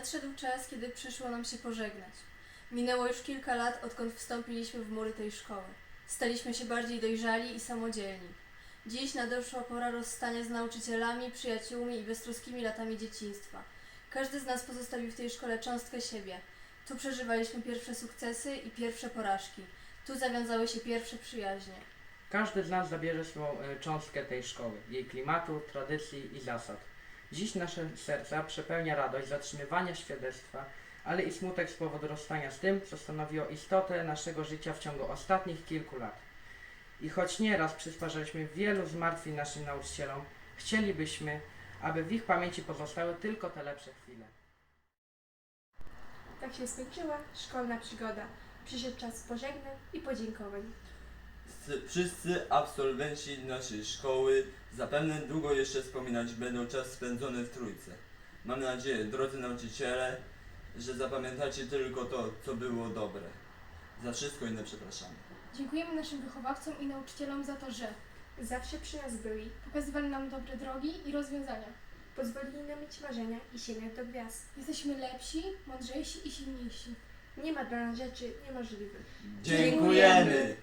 Nadszedł czas, kiedy przyszło nam się pożegnać. Minęło już kilka lat, odkąd wstąpiliśmy w mury tej szkoły. Staliśmy się bardziej dojrzali i samodzielni. Dziś nadeszła pora rozstania z nauczycielami, przyjaciółmi i beztroskimi latami dzieciństwa. Każdy z nas pozostawił w tej szkole cząstkę siebie. Tu przeżywaliśmy pierwsze sukcesy i pierwsze porażki. Tu zawiązały się pierwsze przyjaźnie. Każdy z nas zabierze swą e, cząstkę tej szkoły, jej klimatu, tradycji i zasad. Dziś nasze serca przepełnia radość zatrzymywania świadectwa, ale i smutek z powodu rozstania z tym, co stanowiło istotę naszego życia w ciągu ostatnich kilku lat. I choć nieraz przysparzaliśmy wielu zmartwień naszym nauczycielom, chcielibyśmy, aby w ich pamięci pozostały tylko te lepsze chwile. Tak się skończyła szkolna przygoda. Przyszedł czas pożegnań i podziękowań. Wszyscy- Wszyscy absolwenci naszej szkoły zapewne długo jeszcze wspominać będą czas spędzony w trójce. Mam nadzieję, drodzy nauczyciele, że zapamiętacie tylko to, co było dobre. Za wszystko inne przepraszamy. Dziękujemy naszym wychowawcom i nauczycielom za to, że Zawsze przy nas byli, pokazywali nam dobre drogi i rozwiązania. pozwolili nam mieć marzenia i sięgnąć do gwiazd. Jesteśmy lepsi, mądrzejsi i silniejsi. Nie ma dla nas rzeczy niemożliwych. Dziękujemy!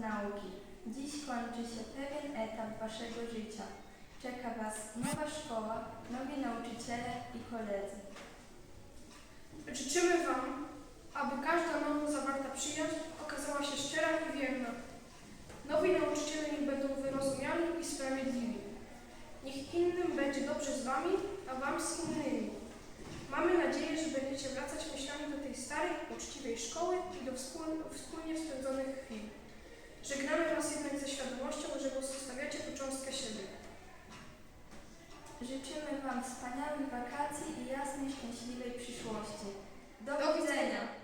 Nauki. Dziś kończy się pewien etap Waszego życia. Czeka Was nowa szkoła, nowi nauczyciele i koledzy. Życzymy Wam, aby każda nowo zawarta przyjaźń okazała się szczera i wierna. Nowi nauczyciele niech będą wyrozumiali i sprawiedliwi. Niech innym będzie dobrze z Wami, a Wam z innymi. Mamy nadzieję, że będziecie wracać myślami do tej starej, uczciwej szkoły i do wspól- wspólnie spędzonych chwil. Żegnamy Was jednak ze świadomością, że pozostawiacie tu cząstkę siebie. Życzymy Wam wspaniałych wakacji i jasnej, szczęśliwej przyszłości. Do, Do widzenia. widzenia.